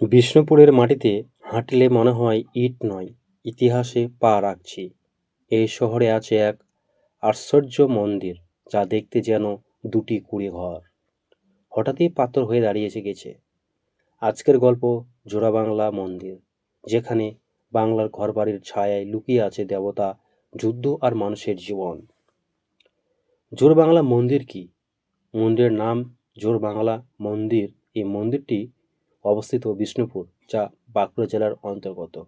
বিষ্ণুপুরের মাটিতে হাঁটলে মনে হয় ইট নয়, ইতিহাসে পা রাখছি। এই শহরে আছে এক আশ্চর্য মন্দির, যা দেখতে যেন দুটি কুড়ে ঘর। হঠাৎই পাথর হয়ে দাঁড়িয়েছে গেছে। আজকের গল্প জোড়া বাংলা মন্দির, যেখানে বাংলার ঘরবাড়ির ছায়ায় লুকিয়ে আছে দেবতা, যুদ্ধ আর মানুষের জীবন। জোর বাংলা মন্দির কি? মন্দিরের নাম জোর বাংলা মন্দির। এই মন্দিরটি অবস্থিত বিষ্ণুপুর, যা বাঁকুড়া জেলার অন্তর্গত।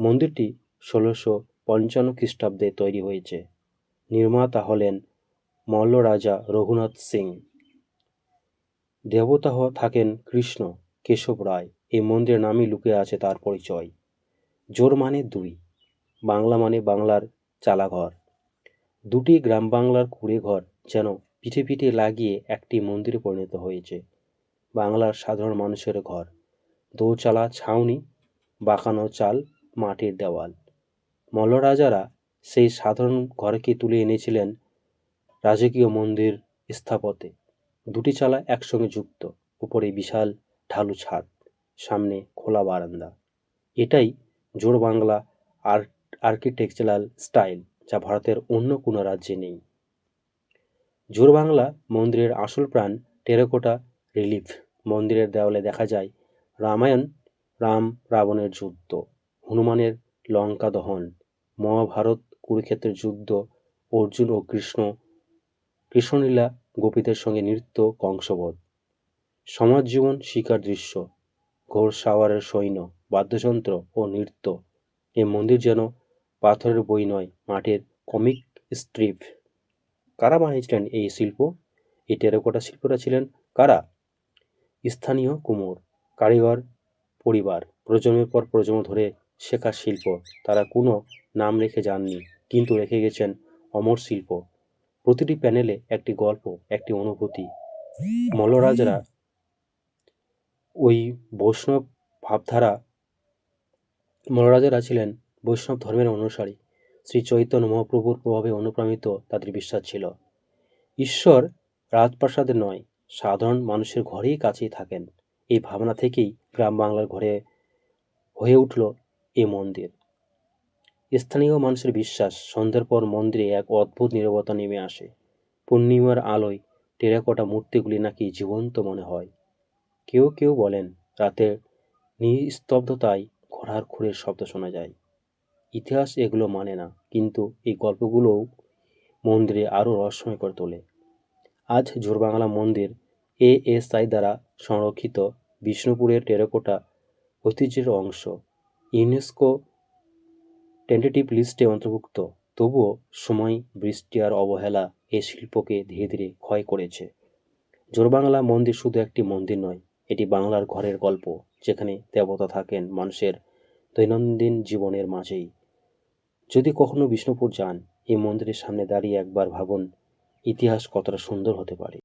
মন্দিরটি ষোলোশো পঞ্চান্ন খ্রিস্টাব্দে তৈরি হয়েছে। নির্মাতা হলেন মল্ল রাজা রঘুনাথ সিং। দেবতা হ- থাকেন কৃষ্ণ, কেশব রায়। এই মন্দিরের নামই লুকিয়ে আছে তার পরিচয়। জোর মানে দুই, বাংলা মানে বাংলার চালাঘর। দুটি গ্রাম বাংলার কুড়ে ঘর যেন পিঠে পিঠে লাগিয়ে একটি মন্দিরে পরিণত হয়েছে। বাংলার সাধারণ মানুষের ঘর। দোচালা ছাউনি, বাঁকানো চাল, মাটির দেওয়াল। মল্লরাজারা সেই সাধারণ ঘরকে তুলে এনেছিলেন রাজকীয় মন্দির স্থাপত্যে। দুটি চালা একসঙ্গে যুক্ত, উপরে বিশাল ঢালু ছাদ, সামনে খোলা বারান্দা। এটাই জোর বাংলা আর্ট, আর্কিটেকচারাল স্টাইল, যা ভারতের অন্য কোনো রাজ্যে নেই। জোর বাংলা মন্দিরের আসল প্রাণ টেরাকোটা রিলিফ। মন্দিরের দেওয়ালে দেখা যায়, রামায়ণ রাম রাবণের যুদ্ধ, হনুমানের লঙ্কা দহন, মহাভারত কুরুক্ষেত্রের যুদ্ধ, অর্জুন ও কৃষ্ণ, কৃষ্ণলীলা গোপীদের সঙ্গে নৃত্য, কংসবধ। সমাজ জীবন শিকার দৃশ্য, ঘোর সাওয়ারের সৈন্য, বাদ্যযন্ত্র ও নৃত্য। এ মন্দির যেন পাথরের বই নয় মাটির কমিক স্ট্রিপ। কারা বানিয়েছিলেন এই শিল্প? এই টেরাকোটা শিল্পরা ছিলেন কারা? স্থানীয় কুমোর, কারিগর, পরিবার, প্রজন্মের পর প্রজন্ম ধরে শেখা শিল্প। তারা কোনো নাম রেখে যাননি, কিন্তু রেখে গেছেন অমর শিল্প। প্রতিটি প্যানেলে একটি গল্প, একটি অনুভূতি। মল্লরাজরা ওই বৈষ্ণব ভাবধারা, মল্লরাজারা ছিলেন বৈষ্ণব ধর্মের অনুসারী। শ্রী চৈতন্য মহাপ্রভুর প্রভাবে অনুপ্রাণিত তাদের বিশ্বাস ছিল। ঈশ্বর রাজপ্রাসাদে নয় সাধারণ মানুষের ঘরেই কাছেই থাকেন। এই ভাবনা থেকেই গ্রাম বাংলার ঘরে হয়ে উঠল এই মন্দির। স্থানীয় মানুষের বিশ্বাস, সন্ধ্যার পর মন্দিরে এক অদ্ভুত নীরবতা নেমে আসে। পূর্ণিমার আলোয় টেরাকোটা মূর্তিগুলি নাকি জীবন্ত মনে হয়। কেউ কেউ বলেন, রাতের নিস্তব্ধতায় ঘোড়ার খুঁড়ের শব্দ শোনা যায়। ইতিহাস এগুলো মানে না, কিন্তু এই গল্পগুলোও মন্দিরে আরও রহস্যময় করে তোলে। আজ জোরবাংলা মন্দির এএসআই দ্বারা সংরক্ষিত বিষ্ণুপুরের টেরাকোটা ঐতিহ্যের অংশ। ইউনেস্কো টেন্টেটিভ লিস্টে অন্তর্ভুক্ত। তবুও সময়, বৃষ্টি আর অবহেলা এ শিল্পকে ধীরে ধীরে ক্ষয় করেছে। জোরবাংলা মন্দির শুধু একটি মন্দির নয়, এটি বাংলার ঘরের গল্প, যেখানে দেবতা থাকেন মানুষের দৈনন্দিন জীবনের মাঝেই। যদি কখনো বিষ্ণুপুর যান, এই মন্দিরের সামনে দাঁড়িয়ে একবার ভাবুন ইতিহাস কতটা সুন্দর হতে পারে।